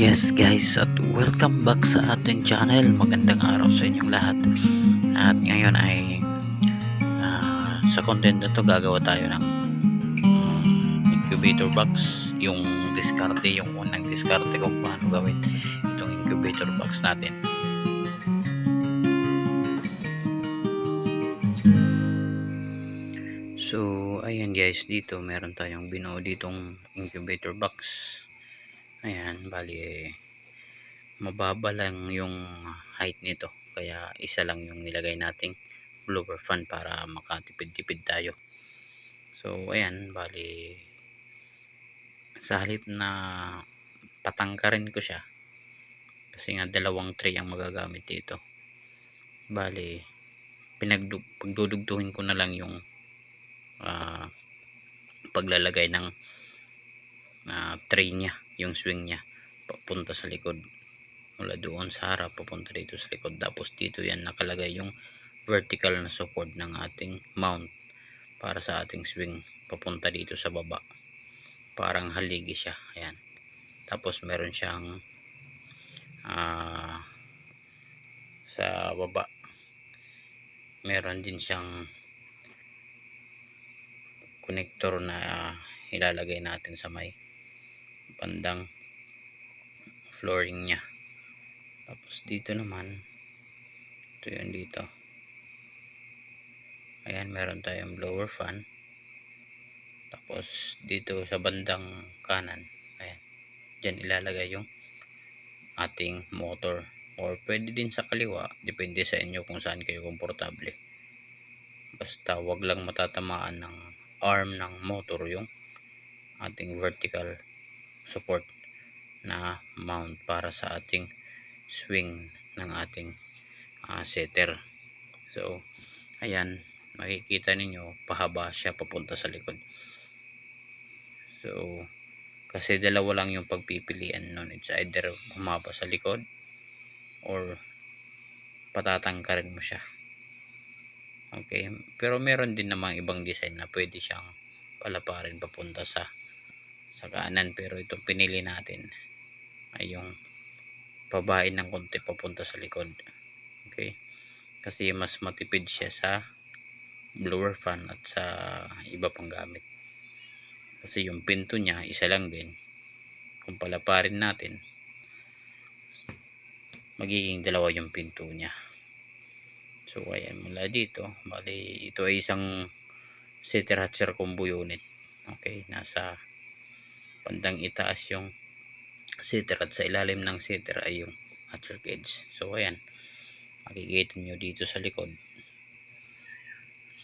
Yes guys, at welcome back sa ating channel. Magandang araw sa inyong lahat. At ngayon ay ah, sa content na to gagawa tayo ng ah, incubator box. Yung diskarte, yung unang diskarte kung paano gawin itong incubator box natin. So, ayan guys, dito meron tayong binuo ditong incubator box. Ayan, bali eh, mababa lang yung height nito. Kaya isa lang yung nilagay nating blower fan para makatipid-tipid tayo. So, ayan, bali sa halip na patangkarin ko siya kasi nga dalawang tray ang magagamit dito. Bali, pinagdug pagdudugtungin ko na lang yung ah, paglalagay ng ah, tray niya, yung swing niya papunta sa likod. Mula doon sa harap papunta dito sa likod. Tapos dito yan nakalagay yung vertical na support ng ating mount para sa ating swing papunta dito sa baba. Parang haligi siya ayan. Tapos meron siyang ah, sa baba meron din siyang connector na ilalagay natin sa may bandang flooring niya. Tapos dito naman ito yun dito. Ayan meron tayong blower fan. Tapos dito sa bandang kanan ayan dyan ilalagay yung ating motor. Or pwede din sa kaliwa depende sa inyo kung saan kayo komportable. Basta wag lang matatamaan ng arm ng motor yung ating vertical support na mount para sa ating swing ng ating uh, setter. So ayan makikita ninyo pahaba siya papunta sa likod. So kasi dalawa lang yung pagpipilian nun. It's either humaba sa likod or patatangkarin mo siya. Okay? Pero meron din namang ibang design na pwede siyang palaparin papunta sa sa kanan pero itong pinili natin ay yung pabain ng konti papunta sa likod. Okay? Kasi mas matipid siya sa blower fan at sa iba pang gamit. Kasi yung pinto niya isa lang din. Kung palaparin natin magiging dalawa yung pinto niya. So ayan mula dito bali ito ay isang setter hatcher combo unit. Okay nasa bandang itaas yung setter at sa ilalim ng setter ay yung hatcher cage. So ayan. Makikita nyo dito sa likod.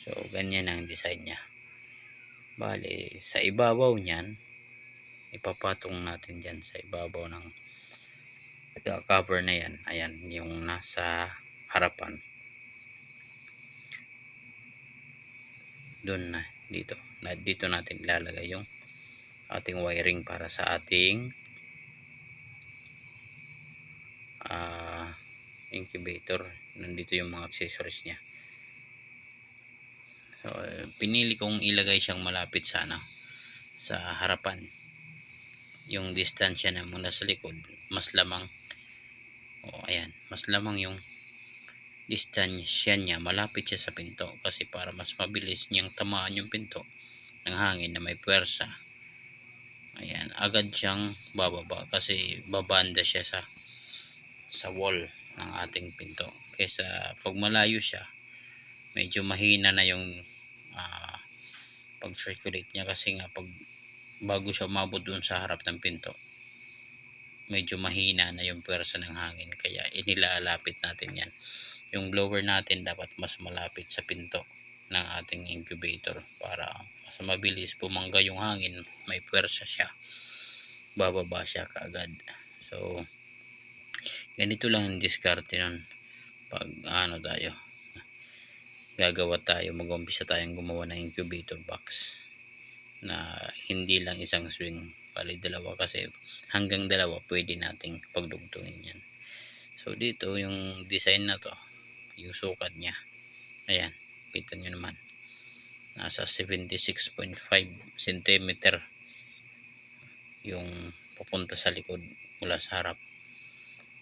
So ganyan ang design nya bali sa ibabaw nyan ipapatong natin dyan sa ibabaw ng cover na yan. Ayan yung nasa harapan. Doon na dito. Na dito natin ilalagay yung ating wiring para sa ating uh, incubator. Nandito yung mga accessories niya. So, pinili kong ilagay siyang malapit sana sa harapan. Yung distansya na mula sa likod mas lamang. O ayan mas lamang yung distansya niya. Malapit siya sa pinto kasi para mas mabilis niyang tamaan yung pinto ng hangin na may puwersa ayan agad siyang bababa kasi babanda siya sa sa wall ng ating pinto. Kaysa pag malayo siya medyo mahina na yung uh, pag circulate niya kasi nga pag bago siya umabot dun sa harap ng pinto medyo mahina na yung pwersa ng hangin. Kaya inilalapit natin yan. Yung blower natin dapat mas malapit sa pinto ng ating incubator para mas mabilis bumangga yung hangin may pwersa siya. Bababa siya kaagad. So ganito lang yung diskarte nun. Pag ano tayo gagawa tayo mag-umpisa tayong gumawa ng incubator box na hindi lang isang swing. Bali dalawa kasi hanggang dalawa pwede nating pagdugtungin yan. So dito yung design na to yung sukat niya. Ayan kita nyo naman nasa 76.5 cm yung papunta sa likod mula sa harap.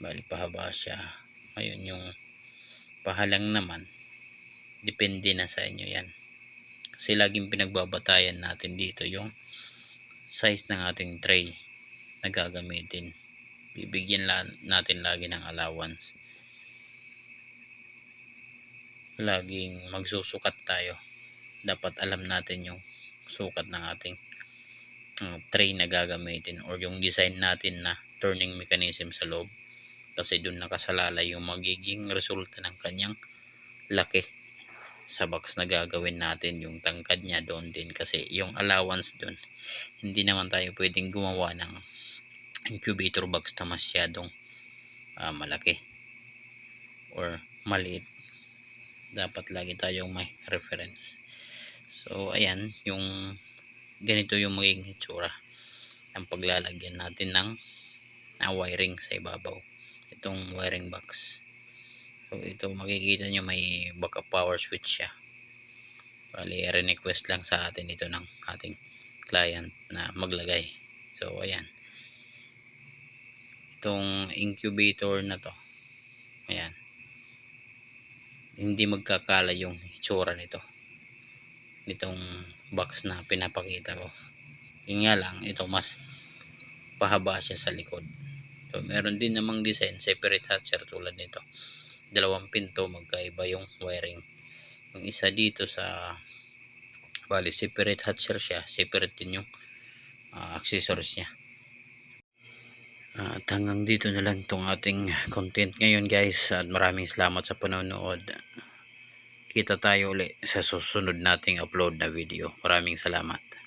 Bali pahaba siya. Ngayon yung pahalang naman depende na sa inyo yan. Kasi laging pinagbabatayan natin dito yung size ng ating tray na gagamitin. Bibigyan natin lagi ng allowance. Laging magsusukat tayo dapat alam natin yung sukat ng ating uh, tray na gagamitin or yung design natin na turning mechanism sa loob. Kasi doon nakasalalay yung magiging resulta ng kanyang laki sa box na gagawin natin. Yung tangkad niya doon din. Kasi yung allowance doon hindi naman tayo pwedeng gumawa ng incubator box na masyadong ah, malaki or maliit. Dapat lagi tayong may reference so ayan yung ganito yung magiging itsura ng paglalagyan natin ng na wiring sa ibabaw. Itong wiring box. So ito makikita nyo may backup power switch siya. Bali request lang sa atin ito ng ating client na maglagay. So ayan. Itong incubator na to. Ayan. Hindi magkakala yung itsura nito nitong box na pinapakita ko. Yun nga lang ito mas pahaba siya sa likod. So meron din namang design separate hatcher tulad nito. Dalawang pinto magkaiba yung wiring. Yung isa dito sa bali separate hatcher siya separate din yung ah, accessories niya. At hanggang dito na lang itong ating content ngayon guys. At maraming salamat sa panonood kita tayo uli sa susunod nating upload na video. Maraming salamat